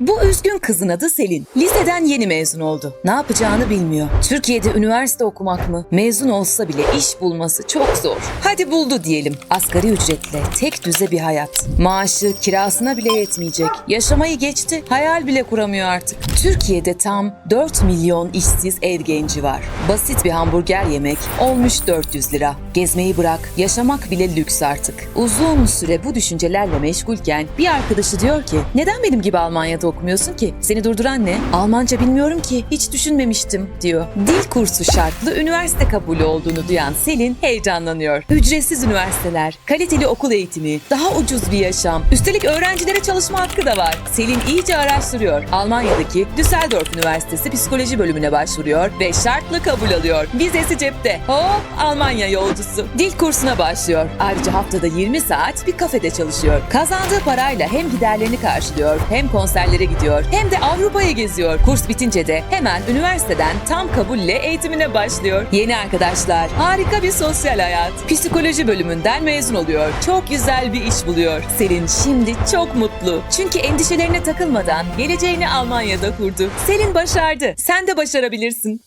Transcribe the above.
Bu üzgün kızın adı Selin. Liseden yeni mezun oldu. Ne yapacağını bilmiyor. Türkiye'de üniversite okumak mı? Mezun olsa bile iş bulması çok zor. Hadi buldu diyelim. Asgari ücretle tek düze bir hayat. Maaşı kirasına bile yetmeyecek. Yaşamayı geçti. Hayal bile kuramıyor artık. Türkiye'de tam 4 milyon işsiz ev genci var. Basit bir hamburger yemek olmuş 400 lira. Gezmeyi bırak, yaşamak bile lüks artık. Uzun süre bu düşüncelerle meşgulken bir arkadaşı diyor ki neden benim gibi Almanya'da okumuyorsun ki? Seni durduran ne? Almanca bilmiyorum ki, hiç düşünmemiştim diyor. Dil kursu şartlı üniversite kabulü olduğunu duyan Selin heyecanlanıyor. Ücretsiz üniversiteler, kaliteli okul eğitimi, daha ucuz bir yaşam, üstelik öğrencilere çalışma hakkı da var. Selin iyice araştırıyor. Almanya'daki Düsseldorf Üniversitesi psikoloji bölümüne başvuruyor ve şartlı kabul alıyor. Vizesi cepte. Hop Almanya yolcusu. Dil kursuna başlıyor. Ayrıca haftada 20 saat bir kafede çalışıyor. Kazandığı parayla hem giderlerini karşılıyor, hem konserlere gidiyor, hem de Avrupa'yı geziyor. Kurs bitince de hemen üniversiteden tam kabulle eğitimine başlıyor. Yeni arkadaşlar, harika bir sosyal hayat. Psikoloji bölümünden mezun oluyor. Çok güzel bir iş buluyor. Selin şimdi çok mutlu. Çünkü endişelerine takılmadan geleceğini Almanya'da kurdu. Selin başardı. Sen de başarabilirsin.